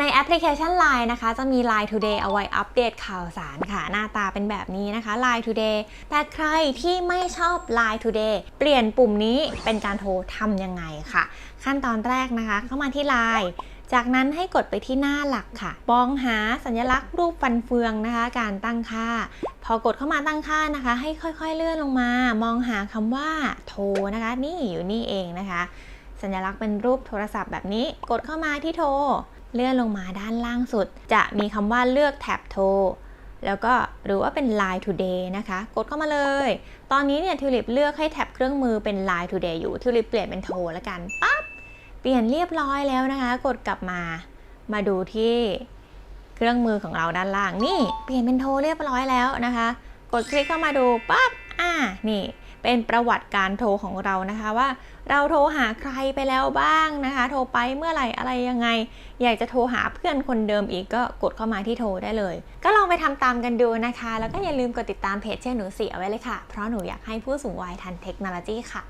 ในแอปพลิเคชัน Line นะคะ จะมี Line Today เอาไว้อัปเดตข่าวสารค่ะ หน้าตาเป็นแบบนี้นะคะ Line Today แต่ใครที่ไม่ชอบ Line Today เปลี่ยนปุ่มนี้เป็นการโทรทำยังไงค่ะ ขั้นตอนแรกนะคะ เข้ามาที่ Line จากนั้นให้กดไปที่หน้าหลักค่ะมองหาสัญลักษณ์รูปฟันเฟืองนะคะ การตั้งค่า พอกดเข้ามาตั้งค่านะคะ ให้ค่อยๆเลื่อนลงมา มองหาคำว่าโทรนะคะ นี่อยู่นี่เองนะคะ สัญลักษณ์เป็นรูปโทรศัพท์แบบนี้ กดเข้ามาที่โทร เลื่อนลงมาด้านล่างสุด จะมีคำว่าเลือกแท็บโทรแล้วก็หรือว่าเป็น Line Today นะคะ กดเข้ามาเลย ตอนนี้เนี่ยทิวลิปเลือกให้แท็บเครื่องมือเป็น Line Today อยู่ทิวลิปเปลี่ยนเป็นโทรแล้วกันปั๊บเปลี่ยนเรียบร้อยแล้วนะคะ กดกลับมา มาดูที่เครื่องมือของเราด้านล่างนี่ เปลี่ยนเป็นโทรเรียบร้อยแล้วนะคะ กดคลิกเข้ามาดูปั๊บอ่านี่ เป็นประวัติการโทรของเรานะคะว่า เราโทรหาใครไปแล้วบ้างนะคะ โทรไปเมื่อไหร่อะไรยังไง อยากจะโทรหาเพื่อนคนเดิมอีกก็กดเข้ามาที่โทรได้เลย ก็ลองไปทำตามกันดูนะคะ แล้วก็อย่าลืมกดติดตามเพจเช่หนูสีเอาไว้เลยค่ะ เพราะหนูอยากให้ผู้สูงวัยทันเทคโนโลยีค่ะ